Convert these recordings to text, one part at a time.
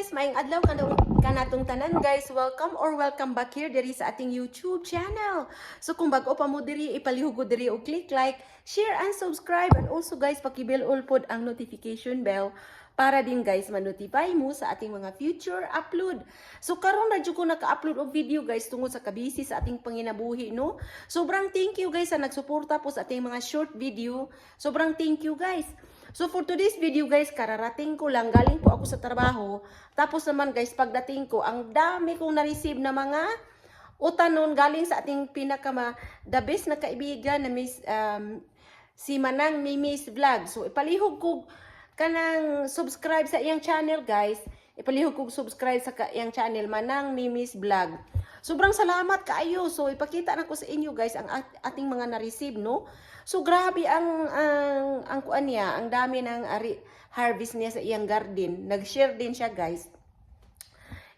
guys, maing adlaw kanang kanatong tanan guys. Welcome or welcome back here diri sa ating YouTube channel. So kung bago pa mo diri ipalihog ko diri og click like, share and subscribe and also guys paki-bell all pod ang notification bell para din guys ma-notify mo sa ating mga future upload. So karon na jud ko naka-upload og video guys tungod sa kabisi sa ating panginabuhi no. Sobrang thank you guys sa nagsuporta po sa ating mga short video. Sobrang thank you guys. So for today's video guys, kararating ko lang, galing po ako sa trabaho. Tapos naman guys, pagdating ko, ang dami kong na-receive na mga utanon galing sa ating pinakama the best na kaibigan na Miss um, si Manang Mimis Vlog. So ipalihog ko kanang subscribe sa iyang channel guys. Ipalihog ko subscribe sa iyang channel Manang Mimis Vlog. Sobrang salamat kaayo. So ipakita na ko sa inyo guys ang at- ating mga na-receive no. So grabe ang ang ang kuan niya, ang dami ng ari, harvest niya sa iyang garden. Nag-share din siya guys.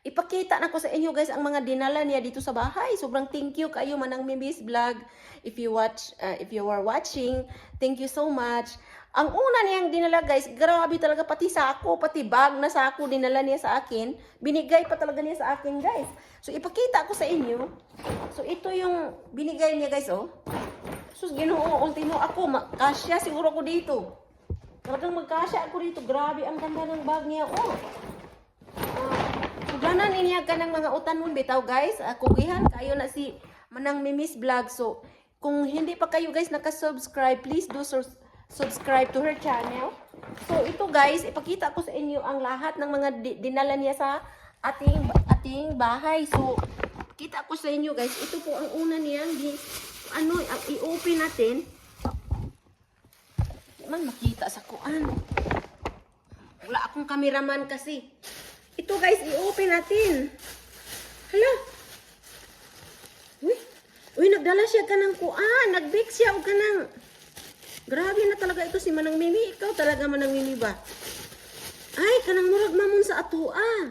Ipakita na ko sa inyo guys ang mga dinala niya dito sa bahay. Sobrang thank you kayo manang Mimis Vlog. If you watch uh, if you are watching, thank you so much. Ang una niyang dinala guys, grabe talaga pati sako, pati bag na sako dinala niya sa akin. Binigay pa talaga niya sa akin guys. So ipakita ko sa inyo. So ito yung binigay niya guys oh. Sus Ginoo, ultimo ako, kasya siguro ko dito. Talagang magkasya ako dito. Grabe ang ganda ng bag niya oh. Suganan niya ka ng mga utanon bitaw guys. Uh, kugihan kayo na si Manang Mimis Vlog. So, kung hindi pa kayo guys naka-subscribe, please do sus- subscribe to her channel. So, ito guys, ipakita ko sa inyo ang lahat ng mga di- dinala niya sa ating ating bahay. So, kita ko sa inyo guys, ito po ang una niyang ano, i-open natin. Man makita sa kuan. Wala akong kameraman kasi. Ito guys, i-open natin. Hala. Uy, uy, nagdala siya ka ng kuan. Nag-bake siya o ka ng... Grabe na talaga ito si Manang Mimi. Ikaw talaga Manang Mimi ba? Ay, kanang murag mamon sa ato ah.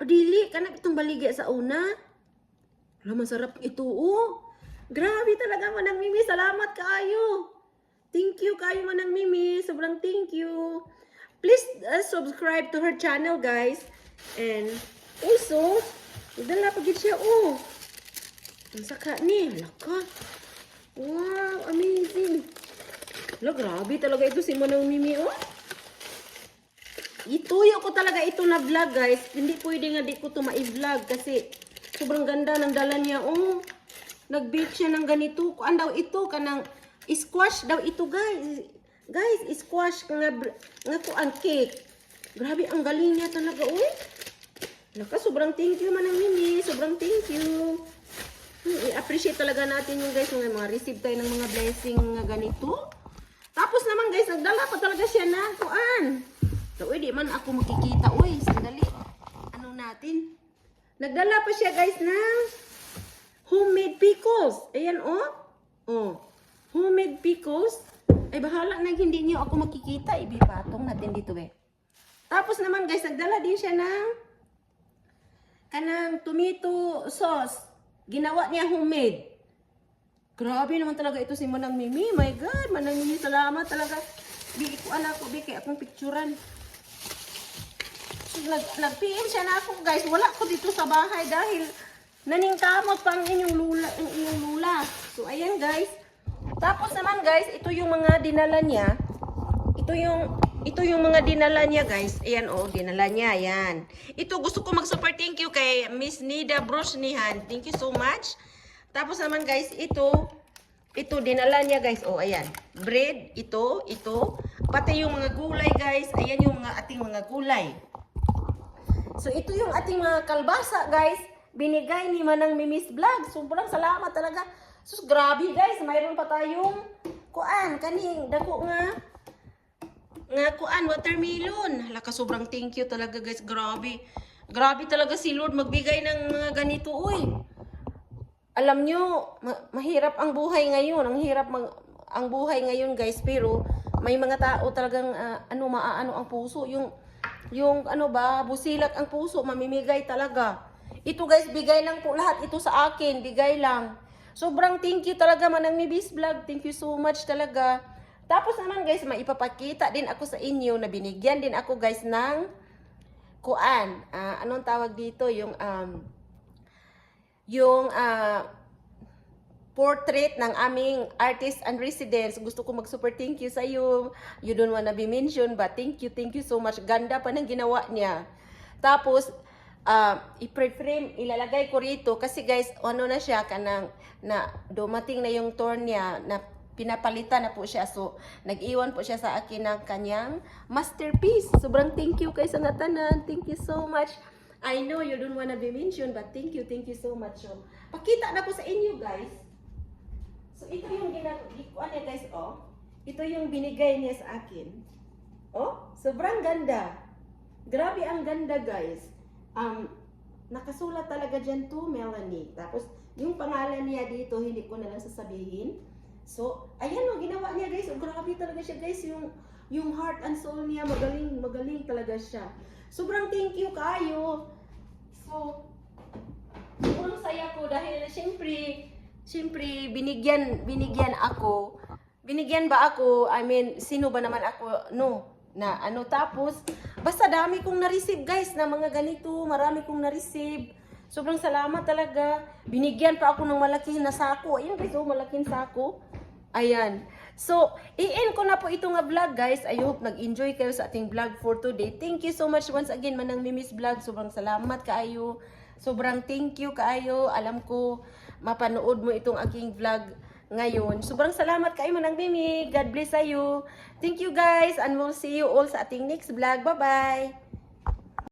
O dili, kanang itong baligya sa una. Wala, masarap ito oh. Grabe talaga Manang Mimi. Salamat kaayo. Thank you kayo Manang Mimi. Sobrang thank you. Please uh, subscribe to her channel guys. And also, dala pa gid siya oh. Ang saka ni, laka. Wow, amazing. Hala, grabe talaga ito si Manang Mimi oh. Ituyo ko talaga ito na vlog guys. Hindi pwede nga di ko to ma-vlog kasi sobrang ganda ng dala niya oh. Nag-bake siya ng ganito. Kuan daw ito kanang squash daw ito guys. Guys, squash nga nga kuan cake. Grabe ang galing niya talaga oh. Naka, sobrang thank you Manang Mimi. Sobrang thank you. Hmm, I-appreciate talaga natin yung guys mga mga receive tayo ng mga blessing nga ganito. Nagdala pa talaga siya na kuan. So, uy, di man ako makikita. Uy, sandali. Ano natin? Nagdala pa siya guys ng homemade pickles. Ayan oh. Oh. Homemade pickles. Ay bahala na hindi niyo ako makikita. Ibipatong natin dito eh. Tapos naman guys, nagdala din siya ng kanang tomato sauce. Ginawa niya homemade. Grabe naman talaga ito si Manang Mimi. My God, Manang Mimi, salamat talaga. Bigi ko anak ko, bigi akong picturean. Nag, nag-PM siya na ako guys. Wala ko dito sa bahay dahil naningkamot pa ang inyong lula. Inyong lula. So ayan guys. Tapos naman guys, ito yung mga dinala niya. Ito yung ito yung mga dinala niya guys. Ayan oh, dinala niya. Ayan. Ito gusto ko mag-super thank you kay Miss Nida Brusnihan. Thank you so much. Tapos naman guys, ito ito dinala niya guys. Oh, ayan. Bread, ito, ito. Pati yung mga gulay guys. Ayan yung mga ating mga gulay. So ito yung ating mga kalbasa guys. Binigay ni Manang Mimis Vlog. Sobrang salamat talaga. Sus grabe guys, mayroon pa tayong kuan kaning dako nga nga kuan watermelon. Hala sobrang thank you talaga guys. Grabe. Grabe talaga si Lord magbigay ng mga ganito uy. Alam nyo, ma- mahirap ang buhay ngayon. Ang hirap mag ang buhay ngayon guys, pero may mga tao talagang ah, ano maaano ang puso, yung yung ano ba, busilak ang puso, mamimigay talaga. Ito guys, bigay lang po lahat ito sa akin, bigay lang. Sobrang thank you talaga manang Mibis Vlog. Thank you so much talaga. Tapos naman guys, maipapakita din ako sa inyo na binigyan din ako guys ng kuan, ah, anong tawag dito, yung um, yung ah, portrait ng aming artist and residents. Gusto ko mag-super thank you sa iyo. You don't wanna be mentioned, but thank you, thank you so much. Ganda pa ng ginawa niya. Tapos, uh, i-frame, ilalagay ko rito kasi guys, ano na siya, kanang, na dumating na yung tour niya, na pinapalitan na po siya. So, nag-iwan po siya sa akin ng kanyang masterpiece. Sobrang thank you kay sa natanan. Thank you so much. I know you don't wanna be mentioned, but thank you, thank you so much. So, pakita na ko sa inyo, guys. So, ito yung ginagawa niya, guys, oh. Ito yung binigay niya sa akin. Oh, sobrang ganda. Grabe ang ganda, guys. Um, nakasulat talaga dyan to Melanie. Tapos, yung pangalan niya dito, hindi ko na lang sasabihin. So, ayan o, ginawa niya, guys. Oh, grabe talaga siya, guys. Yung, yung heart and soul niya, magaling, magaling talaga siya. Sobrang thank you kayo. So, sobrang saya ko dahil siyempre, siyempre binigyan binigyan ako. Binigyan ba ako? I mean, sino ba naman ako? No. Na ano tapos basta dami kong na-receive guys na mga ganito, marami kong na-receive. Sobrang salamat talaga. Binigyan pa ako ng malaki na sako. Ayun guys, oh, malaking sako. Ayan. So, i-end ko na po ito nga vlog, guys. I hope nag-enjoy kayo sa ating vlog for today. Thank you so much once again, Manang Mimis Vlog. Sobrang salamat kaayo. Sobrang thank you kaayo. Alam ko, mapanood mo itong aking vlog ngayon. Sobrang salamat kayo, Manang Mimi. God bless you. Thank you, guys. And we'll see you all sa ating next vlog. Bye-bye.